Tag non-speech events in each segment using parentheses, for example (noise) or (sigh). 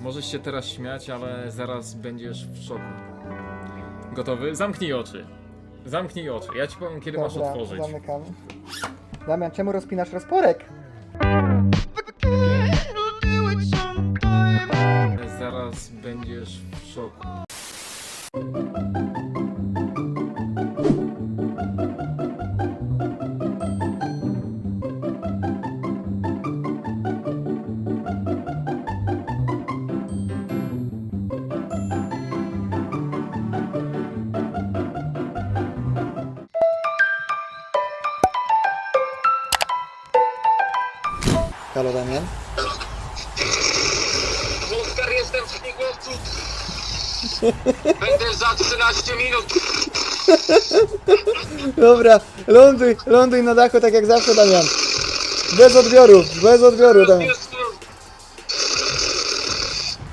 Możesz się teraz śmiać, ale zaraz będziesz w szoku. Gotowy? Zamknij oczy. Zamknij oczy. Ja ci powiem, kiedy masz Dobra, otworzyć. zamykam. Damian, czemu rozpinasz rozporek? Zaraz będziesz w szoku. Halo, Damian. Oskar, jestem w śmigłowcu. (laughs) Będę za 13 minut. (laughs) Dobra, ląduj, ląduj na dachu tak jak zawsze, Damian. Bez odbioru, bez odbioru, Damian.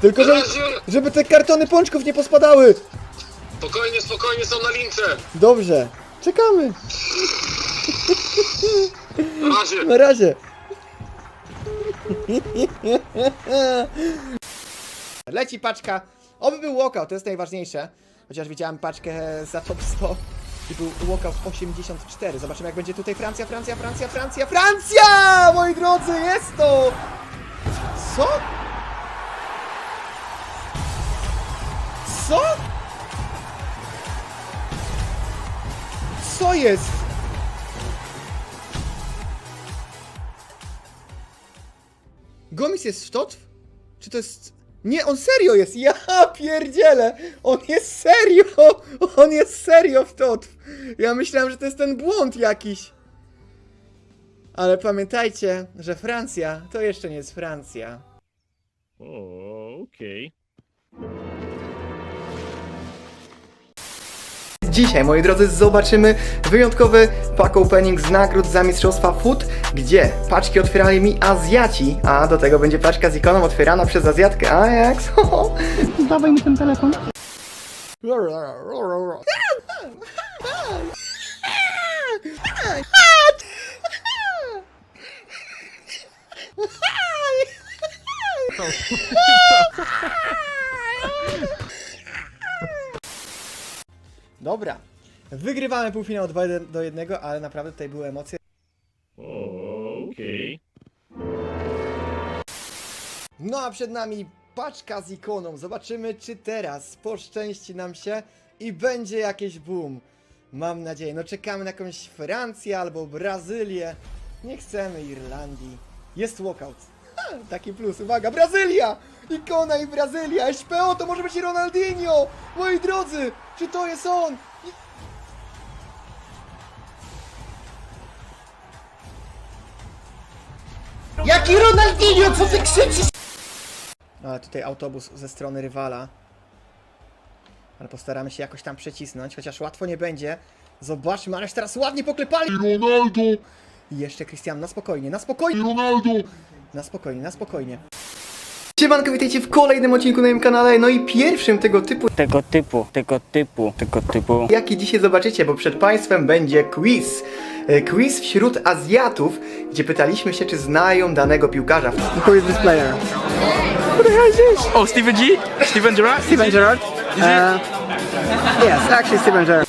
Tylko żeby, żeby te kartony pączków nie pospadały. Spokojnie, spokojnie, są na lince. Dobrze, czekamy. Na razie. Na razie. (laughs) Leci paczka. Oby był walkout, to jest najważniejsze. Chociaż widziałem paczkę za top 100 i był walkout 84. Zobaczymy jak będzie tutaj Francja, Francja, Francja, Francja, Francja! Moi drodzy, jest to! Co? Co? Co jest? Gomis jest sztotw? Czy to jest... Nie, on serio jest! Ja pierdzielę! On jest serio! On jest serio w totw! Ja myślałem, że to jest ten błąd jakiś. Ale pamiętajcie, że Francja to jeszcze nie jest Francja. O, okej. Dzisiaj, moi drodzy, zobaczymy wyjątkowy pack opening z nagród za mistrzostwa food, gdzie paczki otwierali mi Azjaci, a do tego będzie paczka z ikoną otwierana przez Azjatkę. A jak? (laughs) Dawaj mi ten telefon. (laughs) Dobra. Wygrywamy półfinał 2 do 1, ale naprawdę tutaj były emocje. Okej. No a przed nami paczka z ikoną. Zobaczymy, czy teraz poszczęści nam się i będzie jakieś boom. Mam nadzieję. No czekamy na jakąś Francję albo Brazylię. Nie chcemy Irlandii. Jest walkout. Taki plus. Uwaga, Brazylia! Ikona i Brazylia. SPO to może być Ronaldinho. Moi drodzy, czy to jest on? Jaki Ronaldinho, co ty krzyczysz? A tutaj autobus ze strony rywala. Ale postaramy się jakoś tam przecisnąć, chociaż łatwo nie będzie. Zobaczmy, ależ teraz ładnie poklepali! Ronaldo, I jeszcze Krystian, na spokojnie, na spokojnie! Ronaldo. Na spokojnie, na spokojnie. Siemanko, witajcie w kolejnym odcinku na moim kanale, no i pierwszym tego typu, Tego typu, tego typu, tego typu. jaki dzisiaj zobaczycie, bo przed Państwem będzie quiz. E, Quiz wśród Azjatów, gdzie pytaliśmy się, czy znają danego piłkarza. Who is this player? Oh, Steven G? Steven Gerrard? Steven Gerrard. Uh, yes, actually Steven Gerrard.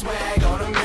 swag on them